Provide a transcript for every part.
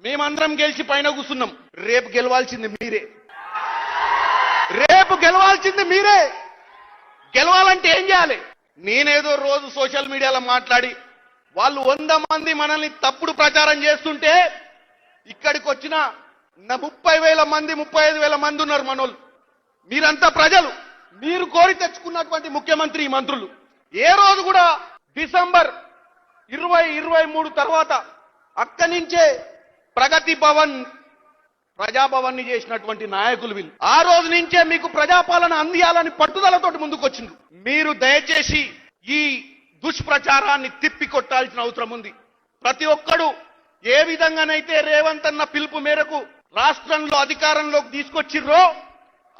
మేమందరం గెలిచి పైన కూర్చున్నాం. రేపు గెలవాల్సింది మీరే. రేపు గెలవాల్సింది మీరే. గెలవాలంటే ఏం చేయాలి? నేనేదో రోజు సోషల్ మీడియాలో మాట్లాడి వాళ్ళు వంద మంది మనల్ని తప్పుడు ప్రచారం చేస్తుంటే ఇక్కడికి వచ్చిన ముప్పై వేల మంది ముప్పై ఐదు వేల మంది ఉన్నారు మనోళ్ళు. మీరంతా ప్రజలు. మీరు కోరి తెచ్చుకున్నటువంటి ముఖ్యమంత్రి మంత్రులు. ఏ రోజు కూడా డిసెంబర్ ఇరవై ఇరవై మూడు తర్వాత అక్కడి నుంచే ప్రగతి భవన్ ప్రజాభవన్ని చేసినటువంటి నాయకులు వీళ్ళు. ఆ రోజు నుంచే మీకు ప్రజాపాలన అందియాలని పట్టుదలతోటి ముందుకొచ్చింది మీరు దయచేసి ఈ దుష్ప్రచారాన్ని తిప్పి కొట్టాల్సిన అవసరం ఉంది. ప్రతి ఒక్కడు ఏ విధంగానైతే రేవంత్ అన్న పిలుపు మేరకు రాష్ట్రంలో అధికారంలోకి తీసుకొచ్చిర్రో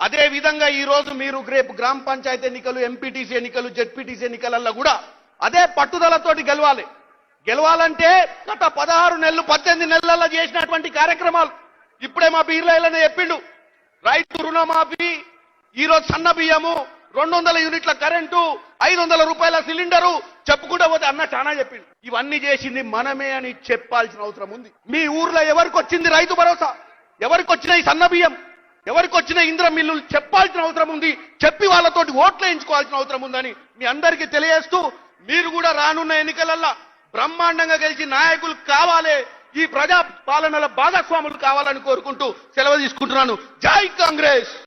అదే విధంగా ఈ రోజు మీరు రేపు గ్రామ పంచాయతీ ఎన్నికలు ఎంపీటీసీ ఎన్నికలు జెడ్పీటీసీ ఎన్నికలలో కూడా అదే పట్టుదలతోటి గెలవాలి. గెలవాలంటే గత పదహారు నెలలు పద్దెనిమిది నెలల్లో చేసినటువంటి కార్యక్రమాలు. ఇప్పుడే మా బీర్లైలనే చెప్పిండు. రైతు రుణమాఫీ ఈరోజు సన్న బియ్యము రెండు వందల యూనిట్ల కరెంటు ఐదు వందల రూపాయల సిలిండరు చెప్పుకుంటూ పోతే అన్న చాలా చెప్పిండు. ఇవన్నీ చేసింది మనమే అని చెప్పాల్సిన అవసరం ఉంది. మీ ఊర్లో ఎవరికి వచ్చింది రైతు భరోసా? ఎవరికి వచ్చిన ఈ సన్న బియ్యం? ఎవరికి వచ్చిన ఇంద్ర మిల్లులు? చెప్పాల్సిన అవసరం ఉంది. చెప్పి వాళ్ళతోటి ఓట్లు వేయించుకోవాల్సిన అవసరం ఉందని మీ అందరికీ తెలియజేస్తూ మీరు కూడా రానున్న ఎన్నికలల్లో బ్రహ్మాండంగా గెలిచి నాయకులు కావాలి ఈ ప్రజా పాలనలో భాగస్వాములు కావాలని కోరుకుంటూ సెలవు తీసుకుంటున్నాను. జై కాంగ్రెస్!